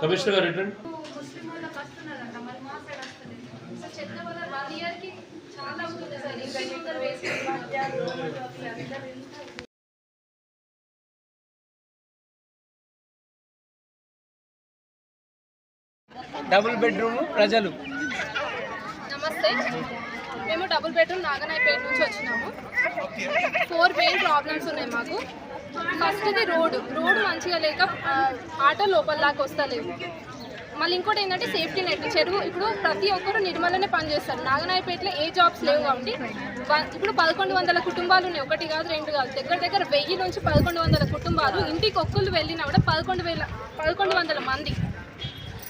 Commissioner గారు return. ముస్లిం వాళ్ళకి వస్తున్నారంట మరి మా సైడ్ డబుల్ బెడ్రూమ్ ప్రజలు. నమస్తే. మేము డబుల్ బెడ్రూమ్ నాగనాయపేట నుంచి వచ్చినాము. ఫోర్ మెయిన్ ప్రాబ్లమ్స్ ఉన్నాయి మాకు. ఫస్ట్ది రోడ్డు రోడ్డు మంచిగా లేక ఆటో లోపల దాకా వస్తలేవు మళ్ళీ ఇంకోటి ఏంటంటే సేఫ్టీ నెట్. చెరువు ఇప్పుడు ప్రతి ఒక్కరు నిర్మలనే పనిచేస్తారు నాగనాయపేటలో ఏ జాబ్స్ లేవు కాబట్టి వన్- ఇప్పుడు పదకొండు వందల కుటుంబాలు ఉన్నాయి. ఒకటి కాదు రెండు కాదు. దగ్గర దగ్గర వెయ్యి నుంచి పదకొండు వందల కుటుంబాలు ఇంటికి ఒక్కళ్ళు వెళ్ళినా కూడా పదకొండు వేల పదకొండు వందల మంది.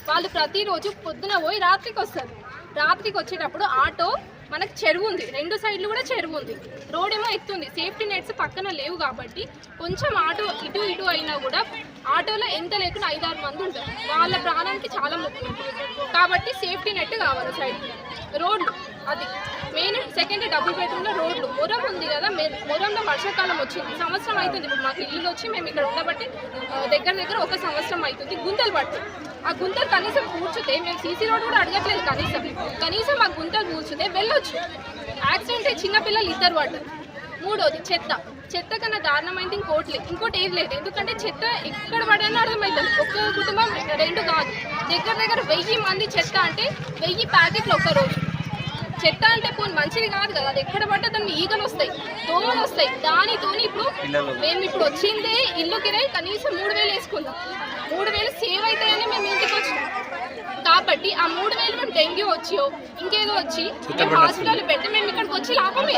వాళ్ళు ప్రతిరోజు పొద్దున పోయి రాత్రికి వస్తారు. రాత్రికి వచ్చేటప్పుడు ఆటో మనకు చెరువు ఉంది. రెండు సైడ్లు కూడా చెరువు ఉంది. రోడ్ ఏమో ఎత్తుంది. సేఫ్టీ నెట్స్ పక్కన లేవు కాబట్టి కొంచెం ఆటో ఇటు ఇటు అయినా కూడా ఆటోలో ఎంత లేకుండా ఐదారు మంది ఉంటారు. వాళ్ళ ప్రాణానికి చాలా ముఖ్యం. కాబట్టి సేఫ్టీ నెట్ కావాలి సైడ్. రోడ్లు అది. మెయిన్ సెకండ్ డబుల్ బెడ్రూమ్లో రోడ్లు. మొరం ఉంది కదా మె- మొరంలో వర్షాకాలం వచ్చింది. సంవత్సరం అవుతుంది ఇప్పుడు మాకు ఇల్లు వచ్చి మేము ఇక్కడ ఉండబట్టి దగ్గర దగ్గర ఒక సంవత్సరం అవుతుంది. గుంతలు పట్టు. ఆ గుంతలు కనీసం కూర్చుతే మేము సీసీ రోడ్ కూడా అడగట్లేదు కనీసం. కనీసం ఆ గుంతలు కూర్చుతే వెళ్ళొచ్చు. యాక్సిడెంట్ అయ్యి చిన్నపిల్లలు ఇద్దరు పడ్డారు. మూడోది చెత్త. చెత్త కన్నా దారుణమైంది ఇంకోటి లేదు ఇంకోటి ఏది లేదు. ఎందుకంటే చెత్త ఎక్కడ పడైనా అర్థమవుతుంది. ఒక్క కుటుంబం రెండు కాదు. దగ్గర దగ్గర వెయ్యి మంది చెత్త అంటే వెయ్యి ప్యాకెట్లు ఒక్క రోజు చెత్త అంటే పోనీ మంచిది కాదు కదా. అది ఎక్కడ పడ్డా దాన్ని ఈగలు వస్తాయి. దోమలు వస్తాయి. దానితోని ఇప్పుడు మేము ఇప్పుడు వచ్చిందే ఇల్లు కిరాయి కనీసం మూడు వేలు వేసుకుందాం మూడు వేలు సేవ్ అవుతాయని మేము ఇంటికి వచ్చినాం. కాబట్టి ఆ మూడు వేలు మేము డెంగ్యూ వచ్చియో ఇంకేదో వచ్చి మేము హాస్పిటల్ పెట్టి మేము ఇక్కడికి వచ్చి లాభమే?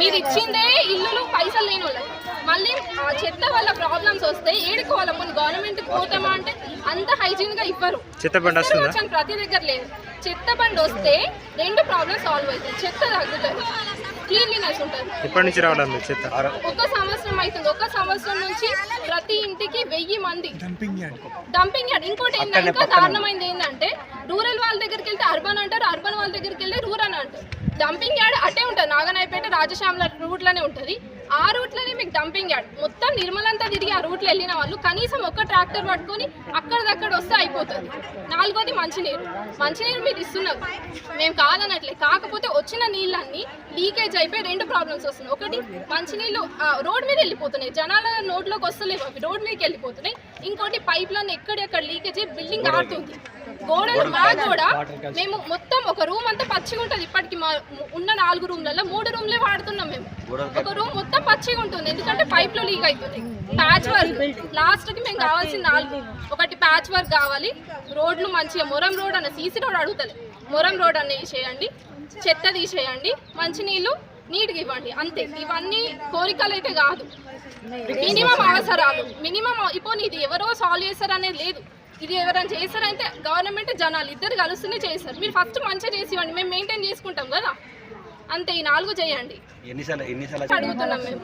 మీరు ఇచ్చిందే ఇల్లులు పైసలు లేని వాళ్ళకి. మళ్ళీ ఆ చెత్త వల్ల ప్రాబ్లమ్స్ వస్తే ఏడుకోవాలి. కొన్ని గవర్నమెంట్ పోతామా అంటే అంత హైజీన్గా ఇవ్వరు. చెత్త బండి ఎక్కడ వచ్చాను ప్రతి దగ్గర లేదు. చెత్త బండి వస్తే రెండు ప్రాబ్లమ్స్ సాల్వ్ అవుతాయి. చెత్త తగ్గుతుంది. క్లీన్లీనెస్ ఉంటుంది. ఎప్పటి నుంచి రావడం చెత్త? ఒక సంవత్సరం అవుతుంది. ఒక సంవత్సరం నుంచి ప్రతి ఇంటికి వెయ్యి మంది. డంపింగ్ యార్డ్ ఇంకోటి ఏంటంటే ఇంకా దారుణమైంది ఏంటంటే రూరల్ వాళ్ళ దగ్గరికి వెళ్తే అర్బన్ అంటారు. అర్బన్ వాళ్ళ దగ్గరికి వెళ్తే డంపింగ్ యార్డ్ అటే ఉంటుంది. నాగనాయపేట రాజశ్యామల రూట్లోనే ఉంటుంది. ఆ రూట్లోనే మీకు డంపింగ్ యార్డ్. మొత్తం నిర్మలంతా తిరిగి ఆ రూట్లో వెళ్ళిన వాళ్ళు కనీసం ఒక్క ట్రాక్టర్ పట్టుకొని అక్కడిదక్కడ వస్తే అయిపోతుంది. నాలుగోది మంచినీరు. మంచినీరు మీరు ఇస్తున్నారు. మేము కాదనట్లే. కాకపోతే వచ్చిన నీళ్ళన్నీ లీకేజ్ అయిపోయి రెండు ప్రాబ్లమ్స్ వస్తున్నాయి. ఒకటి మంచినీళ్ళు రోడ్ మీద వెళ్ళిపోతున్నాయి. జనాల నోట్లోకి వస్తలేవు అవి. రోడ్ మీదకి వెళ్ళిపోతున్నాయి. ఇంకోటి పైప్ లైన్ ఎక్కడెక్కడ లీకేజ్ బిల్డింగ్ ఆడుతుంది. గోడలు మా గోడ మేము మొత్తం ఒక రూమ్ అంతా పచ్చిగా ఉంటుంది. ఇప్పటికి మా ఉన్న నాలుగు రూమ్లలో మూడు రూమ్లే వాడుతున్నాం మేము. ఒక రూమ్ మొత్తం పచ్చిగా ఉంటుంది. ఎందుకంటే పైప్లో లీక్ అవుతుంది ప్యాచ్ వర్క్ లాస్ట్కి మేము కావాల్సిన నాలుగు. ఒకటి ప్యాచ్ వర్క్ కావాలి. రోడ్లు మంచిగా మొరం రోడ్ అన్న సీసీ రోడ్ అడుగుతలే. మొరం రోడ్ అన్న తీసేయండి చెత్త తీసేయండి. మంచినీళ్ళు నీట్గా ఇవ్వండి. అంతే. ఇవన్నీ కోరికలు అయితే కాదు. మినిమం అవసరాలు. మినిమం ఇప్పుడు ఇది ఎవరో సాల్వ్ చేస్తారు అనేది లేదు. ఇది ఎవరైనా చేస్తారంటే గవర్నమెంట్ జనాలు ఇద్దరు కలుస్తూనే చేస్తారు. మీరు ఫస్ట్ మంచిగా చేసి ఇవ్వండి. మేము మెయింటైన్ చేసుకుంటాం కదా. అంతే ఈ నాలుగు చేయండి. అడుగుతున్నాం మేము.